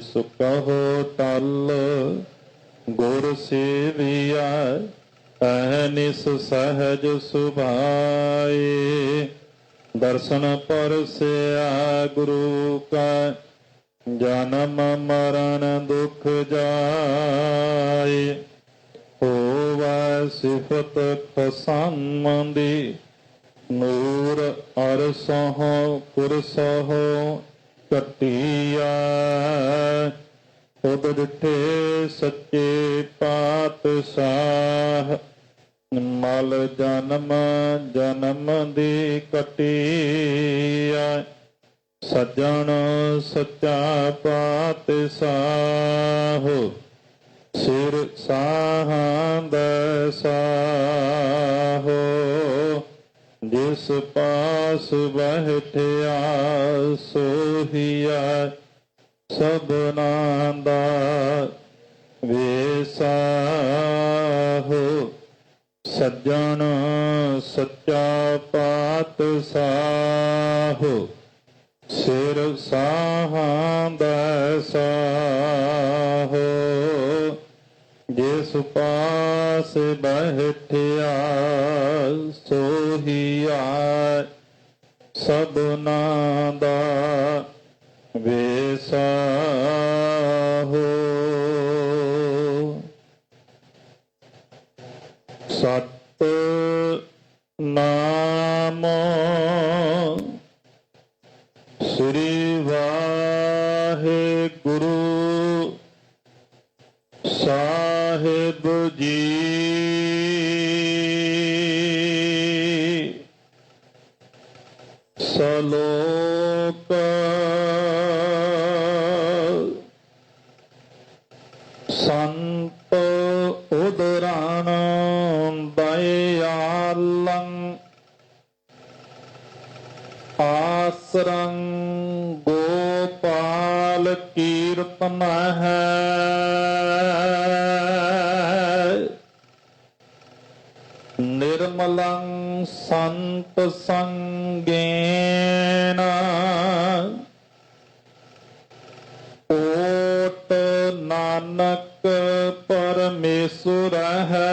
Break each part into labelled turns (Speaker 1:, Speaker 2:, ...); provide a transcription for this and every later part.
Speaker 1: ਸੁਕਹੁ ਤਲ ਗੁਰ ਸੇਵਿਆ ਅਹਨਿਸ ਸਹਜ ਸੁਭਾਏ। ਦਰਸ਼ਨ ਪਰਸਿਆ ਗੁਰੂ ਕਾ, ਜਨਮ ਮਰਨ ਦੁਖ ਜਾਏ। ਹੋਵੈ ਸਿਫਤ ਖਸਮੰਦੀ ਨੂਰ ਅਰਸਹ ਕੁਰਸਹ ਕਟਿਆ ਉਦ ਡਿਠੇ ਸੱਚੇ ਪਾਤਸ਼ਾਹ। ਮਲ ਜਨਮ ਜਨਮ ਦੀ ਕਟਿਆ ਸੱਜਣ ਸੱਚਾ ਪਾਤਸ਼ਾਹ। ਸਿਰ ਸਾਹਾਂ ਸਾਹੋ। ਜਿਸ ਪਾਸ ਬਹਿਠਿਆ ਸੋਹੀਆ ਸਭਨਾ ਦਾ ਵੇਸਾਹੋ ਸੱਜਣ ਸੱਚਾ ਪਾਤ ਪਾਤਸ਼ਾਹ ਸਿਰ ਸਾਹਾਂ ਦਾ ਸਾਹੋ ਜਿਸ ਪਾਸ ਬਹਿਠਿਆ ਸਭਨਾ ਦਾ ਵੇਸਾਹੋ ਸਲੋਕ ਸੰਤ ਉਦਰਾਣ ਦਇਆਲੰ ਆਸਰੰ ਗੋਪਾਲ ਕੀਰਤਨ ਹੈ। ਨਿਰਮਲੰ ਸੰਤ ਸੰਗੇਨ ਓਟ ਨਾਨਕ ਪਰਮੇਸ਼ੁਰ ਹੈ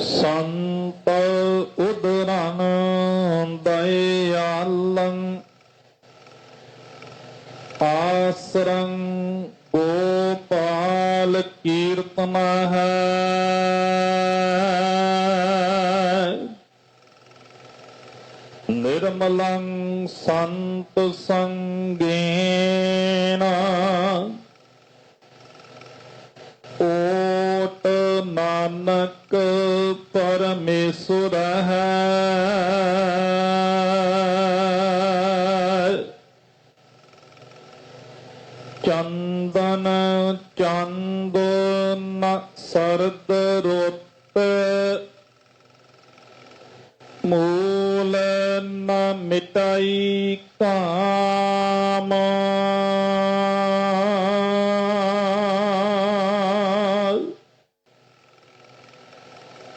Speaker 1: ਸੰਤ ਉਦਰਨ ਦਇਆਲੰ ਆਸਰੰ ਨਿਰਮਲੰ ਸੰਤ ਸੰਗੇਨ ਓਟ ਨਾਨਕ ਪਰਮੇਸ਼ਰ ਹੈ ਚੰਦਨ ਚੰਦਨ ਸਰਦ ਰੁੱਤ ਮੂਲ ਨ ਮਿਟਾਈ ਕਾਮ।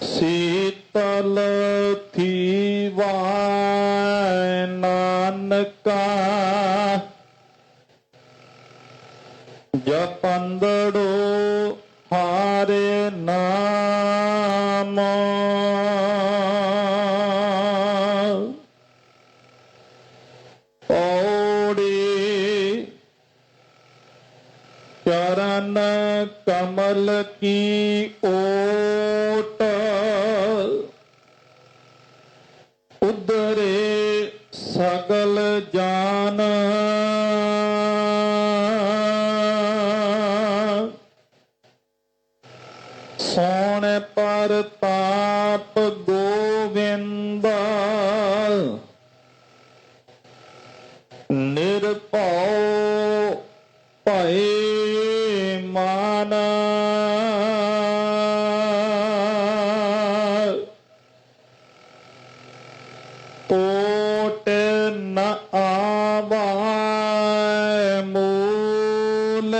Speaker 1: ਸੀਤਲ ਥੀਵਾ ਨਾਨਕਾ। ਜਪੰਦੜੋ ਕਮਲ ਕੀ ਓਟ? ਉਦਰੇ ਸਗਲ ਜਾਨ। ਸੋਣ ਪ੍ਰਤਾਪ ਗੋਵਿੰਦਾ। ਨਿਰਭਉ ਭਏ ਮਾਨ। ਕੋਟ ਨ ਆਵਾ ਮੂਲ।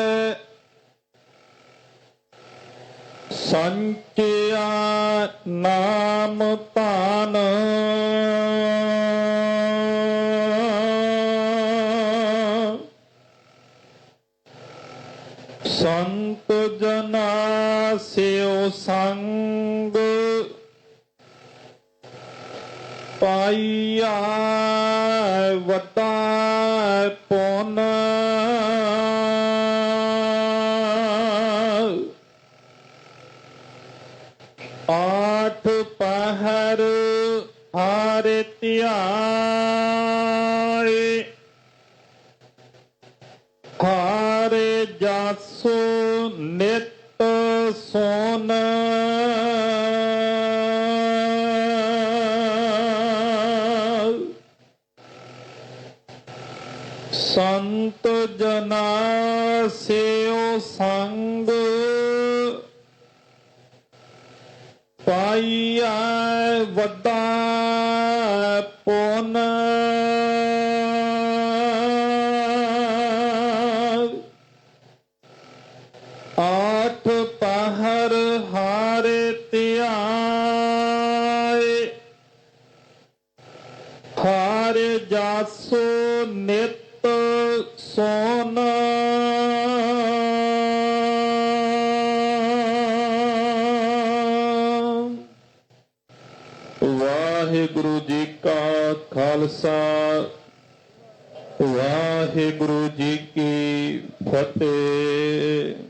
Speaker 1: ਸੰਚਿਆ ਨਾਮ ਧਨ। ਸੰਤ ਜਨਾ ਸਿਓ ਸੰਗ। ਪਾਈਆ ਵਤਾ ਪੋਨ। ਆਠ ਪਹਿਰ ਹਾਰੇ ਧਿਆਏ ਸੋਨ ਸੰਤ ਜਨਾ ਸਿਓ ਸੰਗ ਪਾਈਆ ਵੱਡਾ ਪੁੰਨ। ਹਾਰੇ ਜਾਸੋ ਨਿਤ ਸੋਨ। ਵਾਹਿਗੁਰੂ ਜੀ ਕਾ ਖਾਲਸਾ ਵਾਹਿਗੁਰੂ ਜੀ ਕੀ ਫਤਿਹ।